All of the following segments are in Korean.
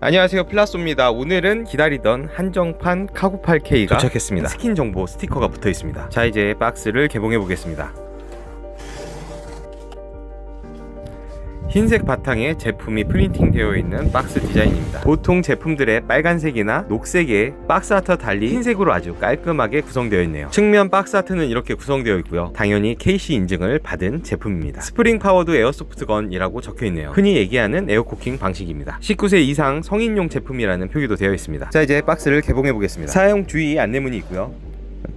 안녕하세요 플라소입니다. 오늘은 기다리던 한정판 카고8K가 도착했습니다. 스킨 정보 스티커가 붙어 있습니다. 자 이제 박스를 개봉해 보겠습니다 흰색 바탕에 제품이 프린팅 되어 있는 박스 디자인입니다. 보통 제품들의 빨간색이나 녹색에 박스 아트와 달리 흰색으로 아주 깔끔하게 구성되어 있네요. 측면 박스 아트는 이렇게 구성되어 있고요. 당연히 KC 인증을 받은 제품입니다. 스프링 파워드 에어소프트 건이라고 적혀 있네요. 흔히 얘기하는 에어코킹 방식입니다. 19세 이상 성인용 제품이라는 표기도 되어 있습니다. 자 이제 박스를 개봉해 보겠습니다. 사용 주의 안내문이 있고요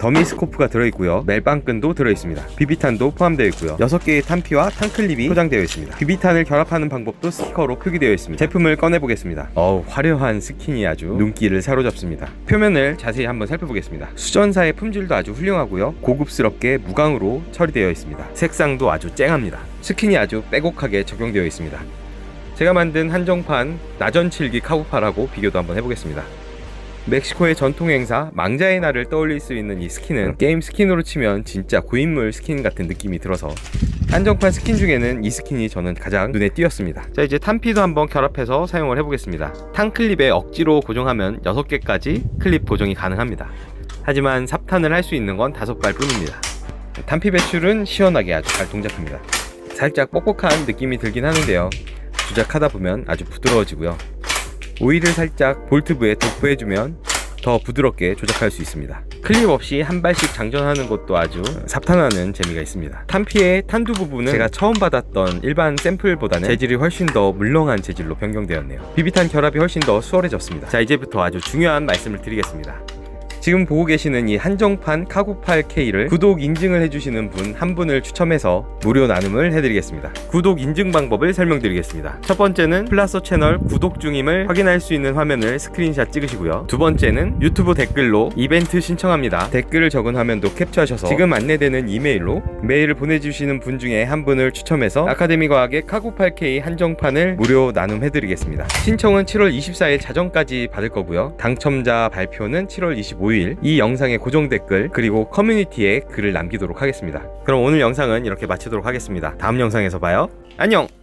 더미 스코프가 들어있고요. 멜빵끈도 들어있습니다. 비비탄도 포함되어 있고요. 6개의 탄피와 탄클립이 포장되어 있습니다. 비비탄을 결합하는 방법도 스티커로 표기되어 있습니다. 제품을 꺼내보겠습니다. 어우 화려한 스킨이 아주 눈길을 사로잡습니다. 표면을 자세히 한번 살펴보겠습니다. 수전사의 품질도 아주 훌륭하고요. 고급스럽게 무광으로 처리되어 있습니다. 색상도 아주 쨍합니다. 스킨이 아주 빼곡하게 적용되어 있습니다. 제가 만든 한정판 나전칠기 카구파라고 비교도 한번 해보겠습니다 멕시코의 전통 행사 망자의 날을 떠올릴 수 있는 이 스킨은 게임 스킨으로 치면 진짜 고인물 스킨 같은 느낌이 들어서 한정판 스킨 중에는 이 스킨이 저는 가장 눈에 띄었습니다. 자 이제 탄피도 한번 결합해서 사용을 해보겠습니다. 탄 클립에 억지로 고정하면 6개까지 클립 고정이 가능합니다. 하지만 삽탄을 할 수 있는 건 5발 뿐입니다. 탄피 배출은 시원하게 아주 잘 동작합니다. 살짝 뻑뻑한 느낌이 들긴 하는데요. 조작하다 보면 아주 부드러워지고요 오일을 살짝 볼트부에 도포해주면 더 부드럽게 조작할 수 있습니다. 클립 없이 한 발씩 장전하는 것도 아주 삽탄하는 재미가 있습니다. 탄피의 탄두 부분은 제가 처음 받았던 일반 샘플보다는 재질이 훨씬 더 물렁한 재질로 변경되었네요. 비비탄 결합이 훨씬 더 수월해졌습니다. 자 이제부터 아주 중요한 말씀을 드리겠습니다. 지금 보고 계시는 이 한정판 카구8K를 구독 인증을 해주시는 분 한 분을 추첨해서 무료 나눔을 해드리겠습니다. 구독 인증 방법을 설명드리겠습니다. 첫 번째는 플라소 채널 구독 중임을 확인할 수 있는 화면을 스크린샷 찍으시고요. 두 번째는 유튜브 댓글로 이벤트 신청합니다. 댓글을 적은 화면도 캡처하셔서 지금 안내되는 이메일로 메일을 보내주시는 분 중에 한 분을 추첨해서 아카데미 과학의 카구8K 한정판을 무료 나눔해드리겠습니다. 신청은 7월 24일 자정까지 받을 거고요. 당첨자 발표는 7월 25일 이 영상의 고정 댓글 그리고 커뮤니티에 글을 남기도록 하겠습니다. 그럼 오늘 영상은 이렇게 마치도록 하겠습니다. 다음 영상에서 봐요. 안녕!